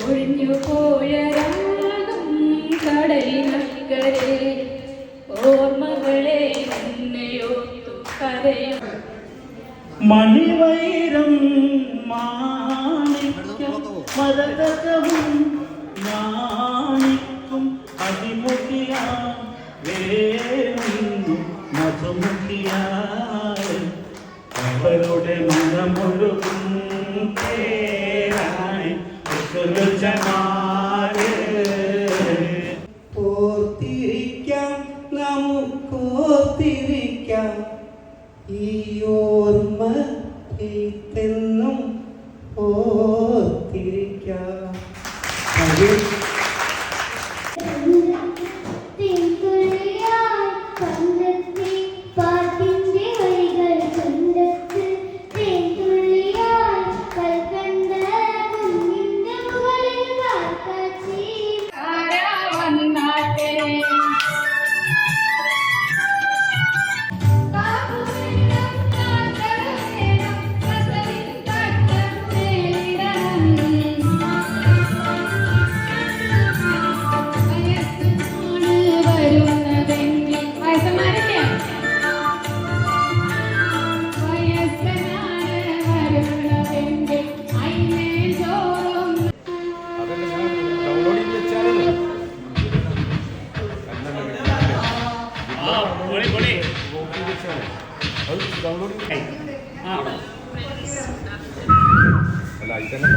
ഒഴിഞ്ഞു പോയ രാഗം കടലിനക്കരെ ഓർമ്മകളെ എന്നെയോർത്തു കരയും. മണിവൈരം മാണിക്യം മരതവും മാണിക്കും അടിമുഖിയ വേണു മധുമുഖിയ അവരുടെ മനമൊഴുകും ജനാല് ഓർത്തിരിക്കാം നമുക്കോർത്തിരിക്കാം ഈ ഓർമ്മ എന്നും ഓർത്തിരിക്കാം ഡൗൺലോഡ് അല്ല ഇതന്നെ